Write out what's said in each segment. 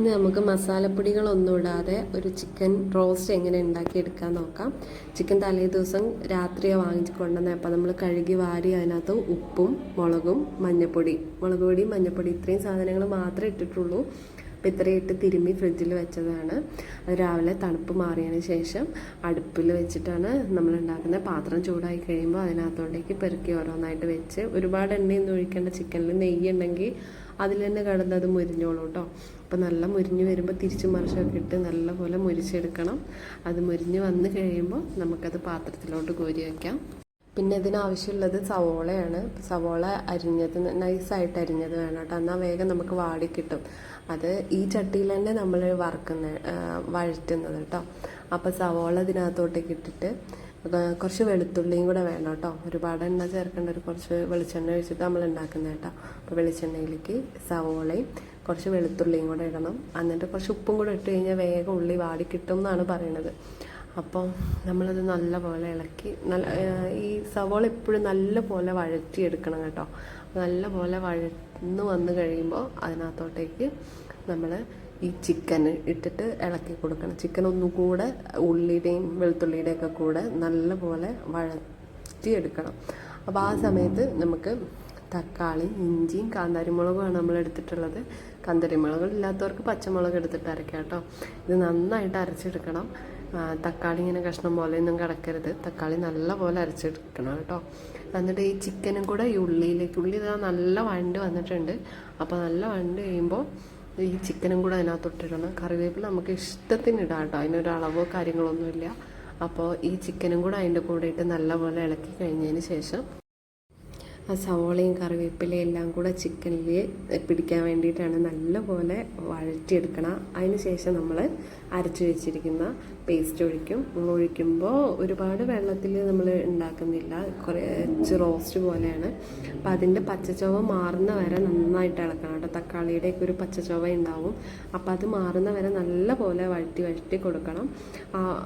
ഇനി നമുക്ക് മസാലപ്പൊടികളൊന്നും ഇടാതെ ഒരു ചിക്കൻ റോസ്റ്റ് എങ്ങനെ ഉണ്ടാക്കിയെടുക്കാൻ നോക്കാം. ചിക്കൻ തലേ ദിവസം രാത്രിയെ വാങ്ങിച്ച് കൊണ്ടുവന്നത് അപ്പോൾ നമ്മൾ കഴുകി വാരി അതിനകത്ത് ഉപ്പും മുളകും മഞ്ഞൾപ്പൊടി മുളക് പൊടി മഞ്ഞൾപ്പൊടി ഇത്രയും സാധനങ്ങൾ മാത്രമേ ഇട്ടിട്ടുള്ളൂ. അപ്പോൾ ഇത്രയും ഇട്ട് തിരുമ്മി ഫ്രിഡ്ജിൽ വെച്ചതാണ്. അത് രാവിലെ തണുപ്പ് മാറിയതിന് ശേഷം അടുപ്പിൽ വെച്ചിട്ടാണ് നമ്മൾ ഉണ്ടാക്കുന്നത് പാത്രം ചൂടായി കഴിയുമ്പോൾ അതിനകത്തോട്ടേക്ക് പെറുക്കി ഓരോന്നായിട്ട് വെച്ച് ഒരുപാട് എണ്ണയൊന്നും ഒഴിക്കേണ്ട ചിക്കനിൽ നെയ്യ് ഉണ്ടെങ്കിൽ അതിൽ തന്നെ കിടന്ന് അത് മുരിഞ്ഞോളൂ കേട്ടോ അപ്പോൾ നല്ല മുരിഞ്ഞ് വരുമ്പോൾ തിരിച്ചു മറിച്ചൊക്കെ ഇട്ട് നല്ലപോലെ മുരിച്ചെടുക്കണം. അത് മുരിഞ്ഞ് വന്ന് കഴിയുമ്പോൾ നമുക്കത് പാത്രത്തിലോട്ട് കോരി വയ്ക്കാം പിന്നെ ഇതിനാവശ്യമുള്ളത് സവോളയാണ്. സവോള അരിഞ്ഞത് നൈസായിട്ട് അരിഞ്ഞത് വേണം കേട്ടോ. എന്നാൽ വേഗം നമുക്ക് വാടി കിട്ടും. അത് ഈ ചട്ടിയിൽ തന്നെ നമ്മൾ വറുക്കുന്ന വഴറ്റുന്നത് കേട്ടോ. അപ്പോൾ സവോള ഇതിനകത്തോട്ടേക്ക് ഇട്ടിട്ട് കുറച്ച് വെളുത്തുള്ളിയും കൂടെ വേണം കേട്ടോ. ഒരുപാട് എണ്ണ ചേർക്കേണ്ട ഒരു കുറച്ച് വെളിച്ചെണ്ണ ഒഴിച്ചിട്ട് നമ്മൾ ഉണ്ടാക്കുന്നത് കേട്ടോ. അപ്പോൾ വെളിച്ചെണ്ണയിലേക്ക് സവോളയും കുറച്ച് വെളുത്തുള്ളിയും കൂടെ ഇടണം. എന്നിട്ട് കുറച്ച് ഉപ്പും കൂടെ ഇട്ട് കഴിഞ്ഞാൽ വേഗം ഉള്ളി വാടി കിട്ടും എന്നാണ് പറയുന്നത്. അപ്പം നമ്മളത് നല്ലപോലെ ഇളക്കി നല്ല ഈ സവോള എപ്പോഴും നല്ലപോലെ വഴറ്റിയെടുക്കണം കേട്ടോ. നല്ലപോലെ വഴന്ന് വന്ന് കഴിയുമ്പോൾ അതിനകത്തോട്ടേക്ക് നമ്മൾ ഈ ചിക്കൻ ഇട്ടിട്ട് ഇളക്കി കൊടുക്കണം. ചിക്കൻ ഒന്നുകൂടെ ഉള്ളിയുടെയും വെളുത്തുള്ളിയുടെയും ഒക്കെ കൂടെ നല്ലപോലെ വഴറ്റിയെടുക്കണം. അപ്പോൾ ആ സമയത്ത് നമുക്ക് തക്കാളി ഇഞ്ചിയും കാന്താരിമുളകുമാണ് നമ്മൾ എടുത്തിട്ടുള്ളത്. കാന്താരിമുളക് ഇല്ലാത്തവർക്ക് പച്ചമുളക് എടുത്തിട്ട് അരയ്ക്കാം കേട്ടോ. ഇത് നന്നായിട്ട് അരച്ചെടുക്കണം. തക്കാളി ഇങ്ങനെ കഷ്ണം പോലെ ഒന്നും കിടക്കരുത്. തക്കാളി നല്ല പോലെ അരച്ചെടുക്കണം കേട്ടോ. എന്നിട്ട് ഈ ചിക്കനും കൂടെ ഈ ഉള്ളിയിലേക്ക് ഉള്ളി ഇതാ നല്ല വണ്ട് വന്നിട്ടുണ്ട്. അപ്പോൾ നല്ല വണ്ട് കഴിയുമ്പോൾ ഈ ചിക്കനും കൂടെ അതിനകത്തൊട്ടിടണം. കറിവേപ്പില നമുക്ക് ഇഷ്ടത്തിന് ഇടാം കേട്ടോ. അതിനൊരു അളവോ കാര്യങ്ങളൊന്നുമില്ല അപ്പോൾ ഈ ചിക്കനും കൂടെ അതിന്റെ കൂടെ ഇട്ട് നല്ലപോലെ ഇളക്കി കഴിഞ്ഞതിന് ശേഷം ആ സവോളയും കറിവേപ്പിലയും എല്ലാം കൂടെ ചിക്കനിൽ പിടിക്കാൻ വേണ്ടിയിട്ടാണ് നല്ലപോലെ വഴറ്റിയെടുക്കണം. അതിന് ശേഷം നമ്മൾ അരച്ചു വെച്ചിരിക്കുന്ന പേസ്റ്റ് ഒഴിക്കും. ഒഴിക്കുമ്പോൾ ഒരുപാട് വെള്ളത്തിൽ നമ്മൾ ഉണ്ടാക്കുന്നില്ല. കുറച്ച് റോസ്റ്റ് പോലെയാണ്. അപ്പോൾ അതിന്റെ പച്ചച്ചോവ മാറുന്ന വരെ നന്നായിട്ട് ഇളക്കണം കേട്ടോ. തക്കാളിയുടെയൊക്കെ ഒരു പച്ചച്ചോവ ഉണ്ടാവും. അപ്പോൾ അത് മാറുന്ന വരെ നല്ലപോലെ വഴറ്റി വഴറ്റി കൊടുക്കണം.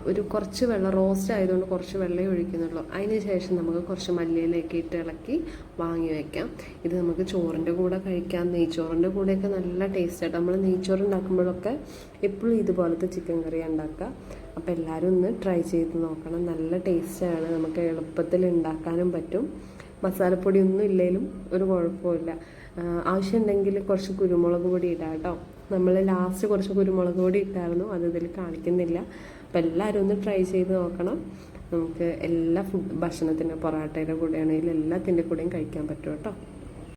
ഒരു കുറച്ച് വെള്ളം റോസ്റ്റ് ആയതുകൊണ്ട് കുറച്ച് വെള്ളമേ ഒഴിക്കുന്നുള്ളൂ. അതിന് ശേഷം നമുക്ക് കുറച്ച് മല്ലിയിലേക്ക് ഇട്ട് ഇളക്കി വാങ്ങി വയ്ക്കാം ഇത് നമുക്ക് ചോറിന്റെ കൂടെ കഴിക്കാം. നെയ്ച്ചോറിന്റെ കൂടെയൊക്കെ നല്ല ടേസ്റ്റായിട്ട് നമ്മൾ നെയ്ച്ചോറ് ഉണ്ടാക്കുമ്പോഴൊക്കെ എപ്പോഴും ഇതുപോലത്തെ ചിക്കൻ കറി ഉണ്ടാക്കുക. അപ്പോൾ എല്ലാവരും ഒന്ന് ട്രൈ ചെയ്ത് നോക്കണം. നല്ല ടേസ്റ്റാണ് നമുക്ക് എളുപ്പത്തിൽ ഉണ്ടാക്കാനും പറ്റും. മസാലപ്പൊടി ഒന്നും ഇല്ലെങ്കിലും ഒരു കുഴപ്പമില്ല ആവശ്യമുണ്ടെങ്കിൽ കുറച്ച് കുരുമുളക് പൊടി ഇടാം കേട്ടോ. നമ്മൾ ലാസ്റ്റ് കുറച്ച് കുരുമുളക് പൊടി ഇട്ടായിരുന്നു. അത് ഇതിൽ കാണിക്കുന്നില്ല. അപ്പോൾ എല്ലാവരും ഒന്ന് ട്രൈ ചെയ്ത് നോക്കണം. നമുക്ക് എല്ലാ ഫുഡ് ഭക്ഷണത്തിന്റെ പൊറാട്ടയുടെ കൂടെ ആണെങ്കിലും എല്ലാത്തിന്റെ കൂടെയും കഴിക്കാൻ പറ്റും കേട്ടോ.